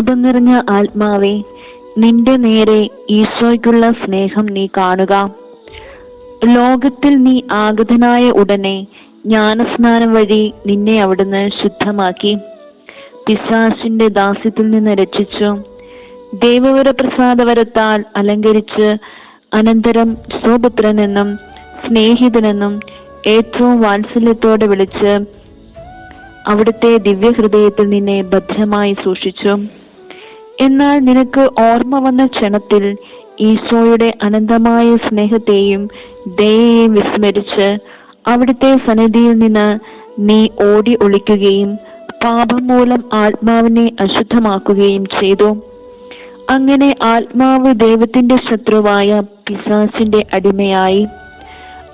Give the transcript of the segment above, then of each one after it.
പാപം നിറഞ്ഞ ആത്മാവേ നിന്റെ നേരെ ഈശോയ്ക്കുള്ള സ്നേഹം നീ കാണുക. ലോകത്തിൽ നീ ആഗതനായ ഉടനെ ജ്ഞാനസ്നാനം വഴി നിന്നെ അവിടുന്ന് ശുദ്ധമാക്കി. പിശാസിന്റെ ദാസ്യത്തിൽ നിന്ന് രക്ഷിച്ചു. ദൈവവരപ്രസാദവരത്താൽ അലങ്കരിച്ച് അനന്തരം സ്വപുത്രനെന്നും സ്നേഹിതനെന്നും ഏറ്റവും വാത്സല്യത്തോടെ വിളിച്ച് അവിടുത്തെ ദിവ്യഹൃദയത്തിൽ നിന്നെ ഭദ്രമായി സൂക്ഷിച്ചു. എന്നാൽ നിനക്ക് ഓർമ്മ വന്ന ക്ഷണത്തിൽ ഈശോയുടെ അനന്തമായ സ്നേഹത്തെയും ദയയെയും വിസ്മരിച്ച് അവിടുത്തെ സന്നിധിയിൽ നിന്ന് നീ ഓടി ഒളിക്കുകയും പാപം മൂലം ആത്മാവിനെ അശുദ്ധമാക്കുകയും ചെയ്തു. അങ്ങനെ ആത്മാവ് ദൈവത്തിന്റെ ശത്രുവായ പിശാസിന്റെ അടിമയായി.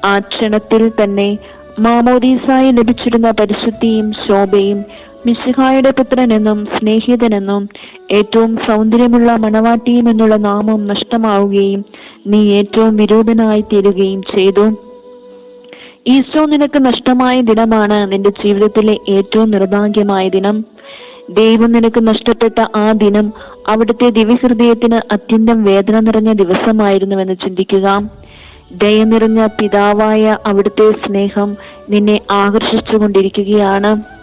ആ ക്ഷണത്തിൽ തന്നെ മാമോദീസായി ലഭിച്ചിരുന്ന പരിശുദ്ധിയും ശോഭയും മിശിഹായുടെ പുത്രനെന്നും സ്നേഹിതനെന്നും ഏറ്റവും സൗന്ദര്യമുള്ള മണവാട്ടിയും എന്നുള്ള നാമം നഷ്ടമാവുകയും നീ ഏറ്റവും വിരൂപനായി തീരുകയും ചെയ്തു. ഈശോ നിനക്ക് നഷ്ടമായ ദിനമാണ് നിന്റെ ജീവിതത്തിലെ ഏറ്റവും നിർഭാഗ്യമായ ദിനം. ദൈവം നിനക്ക് നഷ്ടപ്പെട്ട ആ ദിനം അവിടുത്തെ ദിവ്യഹൃദയത്തിന് അത്യന്തം വേദന നിറഞ്ഞ ദിവസമായിരുന്നുവെന്ന് ചിന്തിക്കുക. ദയ നിറഞ്ഞ പിതാവായ അവിടുത്തെ സ്നേഹം നിന്നെ ആകർഷിച്ചു കൊണ്ടിരിക്കുകയാണ്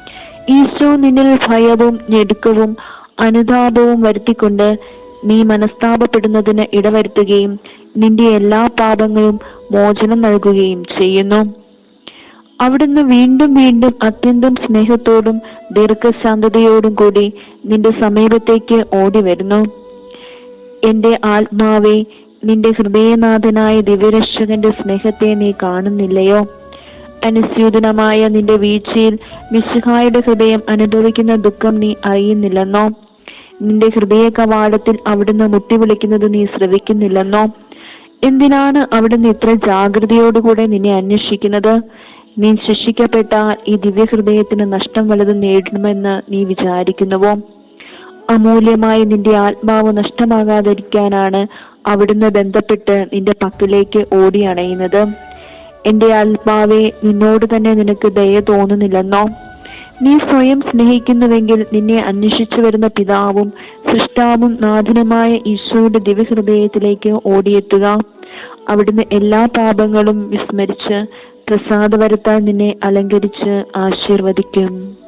ഈശോ നിന്നിൽ ഭയവും ഞെടുക്കവും അനുതാപവും വരുത്തിക്കൊണ്ട് നീ മനസ്താപപ്പെടുന്നതിന് ഇടവരുത്തുകയും നിന്റെ എല്ലാ പാപങ്ങളും മോചനം നൽകുകയും ചെയ്യുന്നു. അവിടുന്ന് വീണ്ടും വീണ്ടും അത്യന്തം സ്നേഹത്തോടും ദീർഘശാന്തതയോടും കൂടി നിന്റെ സമീപത്തേക്ക് ഓടി വരുന്നു എന്റെ ആത്മാവെ നിന്റെ ഹൃദയനാഥനായ ദിവ്യരക്ഷകന്റെ സ്നേഹത്തെ നീ കാണുന്നില്ലയോ? അനുസ്യൂതനമായ നിന്റെ വീഴ്ചയിൽ മിശിഹായുടെ ഹൃദയം അനുഭവിക്കുന്ന ദുഃഖം നീ അറിയുന്നില്ലെന്നോ? നിന്റെ ഹൃദയ കവാടത്തിൽ അവിടുന്ന് മുട്ടി വിളിക്കുന്നത് നീ ശ്രവിക്കുന്നില്ലെന്നോ? എന്തിനാണ് അവിടുന്ന് ഇത്ര ജാഗ്രതയോടുകൂടെ നിന്നെ അന്വേഷിക്കുന്നത്? നീ ശിക്ഷിക്കപ്പെട്ടാൽ ഈ ദിവ്യഹൃദയത്തിന് നഷ്ടം വലുത് നേടണമെന്ന് നീ വിചാരിക്കുന്നുവോ? അമൂല്യമായ നിന്റെ ആത്മാവ് നഷ്ടമാകാതിരിക്കാനാണ് അവിടുന്ന് ബന്ധപ്പെട്ട് നിന്റെ പക്കലേക്ക് ഓടി എന്റെ ആത്മാവെ നിന്നോട് തന്നെ നിനക്ക് ദയ തോന്നുന്നില്ലെന്നോ? നീ സ്വയം സ്നേഹിക്കുന്നുവെങ്കിൽ നിന്നെ അന്വേഷിച്ചു വരുന്ന പിതാവും സൃഷ്ടാവും നാഥനുമായ ഈശോയുടെ ദിവ്യഹൃദയത്തിലേക്ക് ഓടിയെത്തുക. അവിടുന്ന് എല്ലാ പാപങ്ങളും വിസ്മരിച്ച് പ്രസാദവരത്താൽ നിന്നെ അലങ്കരിച്ച് ആശീർവദിക്കും.